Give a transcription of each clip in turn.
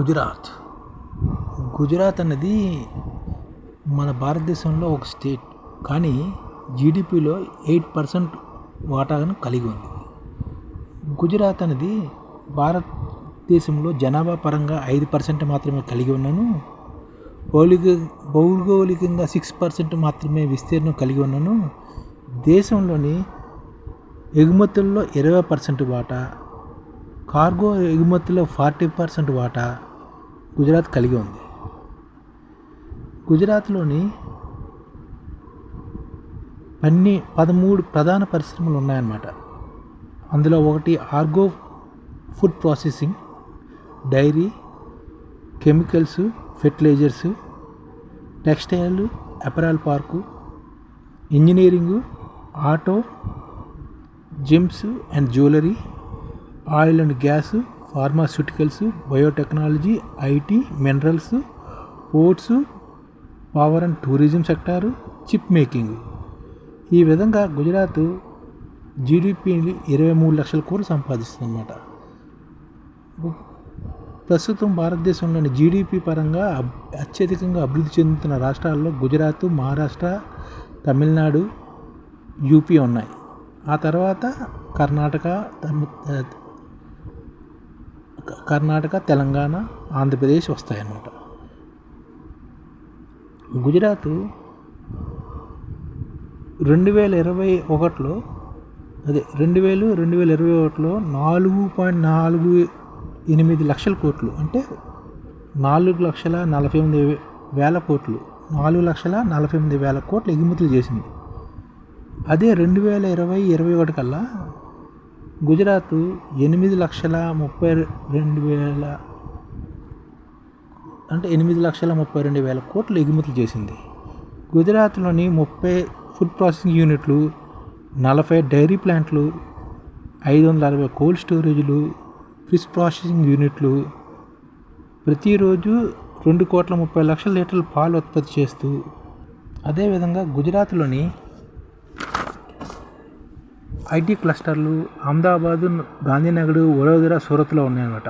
గుజరాత్. గుజరాత్ అన్నది మన భారతదేశంలో ఒక స్టేట్ కానీ జీడిపిలో ఎయిట్ పర్సెంట్ వాటాను కలిగి ఉంది. గుజరాత్ అనేది భారతదేశంలో జనాభా పరంగా ఐదు పర్సెంట్ మాత్రమే కలిగి ఉన్నాను. భౌలిక భౌగోళికంగా సిక్స్ పర్సెంట్ మాత్రమే విస్తీర్ణం కలిగి ఉన్నాను. దేశంలోని ఎగుమతుల్లో ఇరవై పర్సెంట్ వాటా కార్గో ఎగుమతిలో ఫార్టీ పర్సెంట్ వాటా గుజరాత్ కలిగి ఉంది. గుజరాత్లోని పన్ని పదమూడు ప్రధాన పరిశ్రమలు ఉన్నాయన్నమాట. అందులో ఒకటి Argo food processing dairy chemicals fertilizers textile apparel park engineering auto gems and jewellery oil and gas pharmaceuticals biotechnology IT minerals ports power and tourism sector chip making. ఈ విధంగా గుజరాత్ జీడిపిని ఇరవై మూడు లక్షల కోట్లు సంపాదిస్తుంది అన్నమాట ప్రస్తుతం భారతదేశంలోని జీడిపి పరంగా అత్యధికంగా అభివృద్ధి చెందుతున్న రాష్ట్రాల్లో గుజరాత్ మహారాష్ట్ర తమిళనాడు యూపీ ఉన్నాయి. ఆ తర్వాత కర్ణాటక కర్ణాటక తెలంగాణ ఆంధ్రప్రదేశ్ వస్తాయన్నమాట. గుజరాత్ రెండు వేల ఇరవై ఒకటిలో అదే రెండు వేలు రెండు వేల ఇరవై ఒకటిలో నాలుగు పాయింట్ నాలుగు ఎనిమిది లక్షల కోట్లు అంటే నాలుగు లక్షల నలభై ఎనిమిది వేల కోట్లు నాలుగు లక్షల నలభై ఎనిమిది వేల కోట్లు ఎగుమతులు చేసింది. అదే రెండు వేల ఇరవై ఇరవై ఒకటి కల్లా గుజరాత్ ఎనిమిది లక్షల ముప్పై రెండు వేల అంటే ఎనిమిది లక్షల ముప్పై రెండు వేల కోట్లు ఎగుమతులు చేసింది. గుజరాత్లోని ముప్పై ఫుడ్ ప్రాసెసింగ్ యూనిట్లు నలభై డైరీ ప్లాంట్లు ఐదు వందల అరవై కోల్డ్ స్టోరేజ్లు ఫిష్ ప్రాసెసింగ్ యూనిట్లు ప్రతిరోజు రెండు కోట్ల ముప్పై లక్షల లీటర్ల పాలు ఉత్పత్తి చేస్తూ అదేవిధంగా గుజరాత్లోని ఐటీ క్లస్టర్లు అహ్మదాబాదు గాంధీనగర్ వడోదర సూరత్లో ఉన్నాయన్నమాట.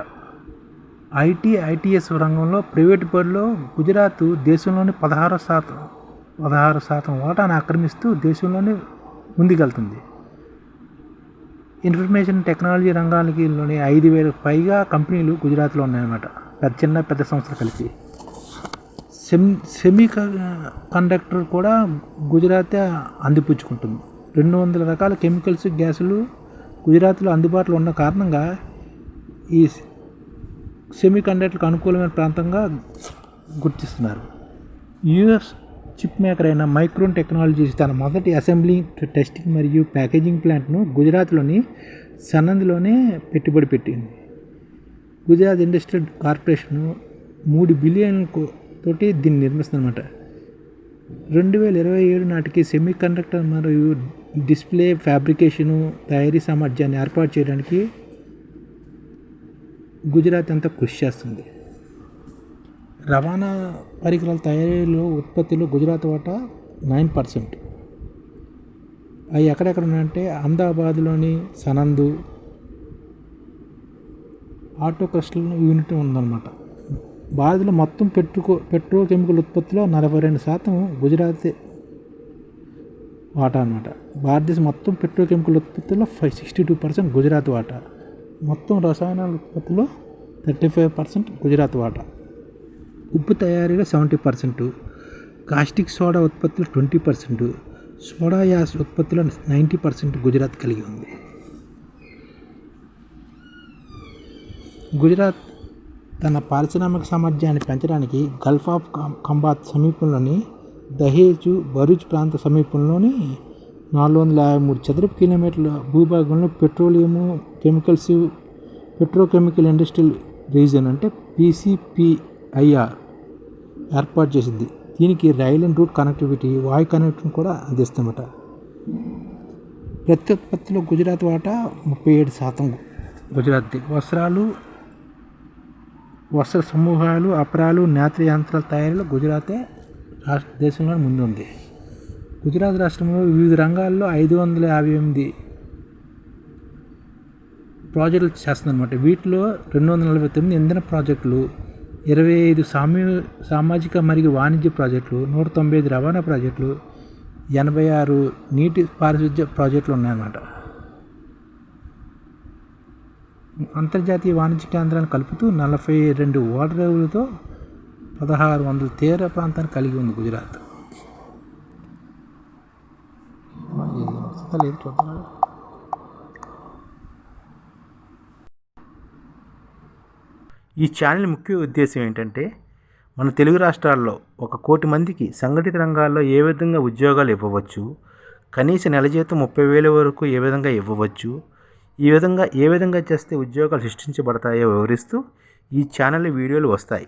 ఐటీ ఐటీఎస్ రంగంలో ప్రైవేట్ బడిలో గుజరాత్ దేశంలోని పదహారు శాతం పదహారు శాతం వాటాను ఆక్రమిస్తూ దేశంలోనే ముందుకెళ్తుంది. ఇన్ఫర్మేషన్ టెక్నాలజీ రంగానికి లోని ఐదు వేలకు పైగా కంపెనీలు గుజరాత్లో ఉన్నాయన్నమాట. పెద్ద చిన్న పెద్ద సంస్థలు కలిపి. సెమ్ సెమీ కండక్టర్ కూడా గుజరాతే అందిపుచ్చుకుంటుంది. రెండు వందల రకాల కెమికల్స్ గ్యాసులు గుజరాత్లో అందుబాటులో ఉన్న కారణంగా ఈ సెమీకండక్టర్కు అనుకూలమైన ప్రాంతంగా గుర్తిస్తున్నారు. యుఎస్ చిప్ మేకర్ అయిన మైక్రోన్ టెక్నాలజీస్ తన మొదటి అసెంబ్లీ టెస్టింగ్ మరియు ప్యాకేజింగ్ ప్లాంట్ను గుజరాత్లోని సనంద్లోనే పెట్టుబడి పెట్టింది. గుజరాత్ ఇండస్ట్రియల్ కార్పొరేషన్ మూడు బిలియన్ తోటి దీన్ని నిర్మిస్తుందన్నమాట. రెండు వేల ఇరవై ఏడు నాటికి సెమీ కండక్టర్ మరియు డిస్ప్లే ఫ్యాబ్రికేషను తయారీ సామర్థ్యాన్ని ఏర్పాటు చేయడానికి గుజరాత్ అంతా కృషి చేస్తుంది. రవాణా పరికరాల తయారీలో ఉత్పత్తిలో గుజరాత్ వాటా నైన్ పర్సెంట్. అవి ఎక్కడెక్కడ ఉన్నాయంటే అహ్మదాబాద్లోని సనందు ఆటో క్రస్టల్ యూనిట్ ఉందన్నమాట. భారత్లో మొత్తం పెట్రో పెట్రోకెమికల్ ఉత్పత్తిలో నలభై రెండు శాతం గుజరాత్ వాటా అనమాట భారతదేశం మొత్తం పెట్రోకెమికల్ ఉత్పత్తిలో five sixty two percent Gujarat వాటా. మొత్తం రసాయనాల ఉత్పత్తిలో థర్టీ ఫైవ్ పర్సెంట్ గుజరాత్ వాటా. ఉప్పు తయారీలో సెవెంటీ పర్సెంట్ కాస్టిక్ సోడా ఉత్పత్తిలో ట్వంటీ పర్సెంట్ సోడా యాస్ ఉత్పత్తిలో నైంటీ పర్సెంట్ గుజరాత్ కలిగి ఉంది. గుజరాత్ తన పారిశ్రామిక సామర్థ్యాన్ని పెంచడానికి గల్ఫ్ ఆఫ్ కంబాత్ సమీపంలోని దహేజు భరూచ్ ప్రాంత సమీపంలోని నాలుగు వందల యాభై మూడు చదరపు కిలోమీటర్ల భూభాగంలో petroleum chemicals petrochemical industrial region అంటే పీసీపీఐఆర్ ఏర్పాటు చేసింది. దీనికి రైల్ అండ్ రూట్ కనెక్టివిటీ వాయు కనెక్షన్ కూడా అందిస్తామట ప్రత్యుత్పత్తిలో గుజరాత్ వాటా ముప్పై ఏడు శాతం. గుజరాత్ వస్త్రాలు వస్త్ర సమూహాలు అపరాలు నేత్ర యంత్రాల తయారీలో గుజరాతే రాష్ట్ర దేశంలో ముందుంది గుజరాత్ రాష్ట్రంలో వివిధ రంగాల్లో ఐదు వందల యాభై ఎనిమిది ప్రాజెక్టులు చేస్తుందన్నమాట. వీటిలో రెండు వందల నలభై తొమ్మిది ఇంధన ప్రాజెక్టులు ఇరవై ఐదు సామ్య సామాజిక మరియు వాణిజ్య ప్రాజెక్టులు నూట తొంభై ఐదు రవాణా ప్రాజెక్టులు ఎనభై ఆరు నీటి పారిశుద్ధ్య ప్రాజెక్టులు ఉన్నాయన్నమాట. అంతర్జాతీయ వాణిజ్య కేంద్రాలను కలుపుతూ నలభై రెండు ఓడరేవులతో పదహారు వందల తీర ప్రాంతాన్ని కలిగి ఉంది గుజరాత్. లేదు చూద్దాం. ఈ ఛానల్ ముఖ్య ఉద్దేశం ఏంటంటే మన తెలుగు రాష్ట్రాల్లో ఒక కోటి మందికి సంఘటిత రంగాల్లో ఏ విధంగా ఉద్యోగాలు ఇవ్వవచ్చు కనీస నెల జీతం ముప్పై వేల వరకు ఏ విధంగా ఇవ్వవచ్చు ఈ విధంగా ఏ విధంగా చేస్తే ఉద్యోగాలు సృష్టించబడతాయో వివరిస్తూ ఈ ఛానల్ వీడియోలు వస్తాయి.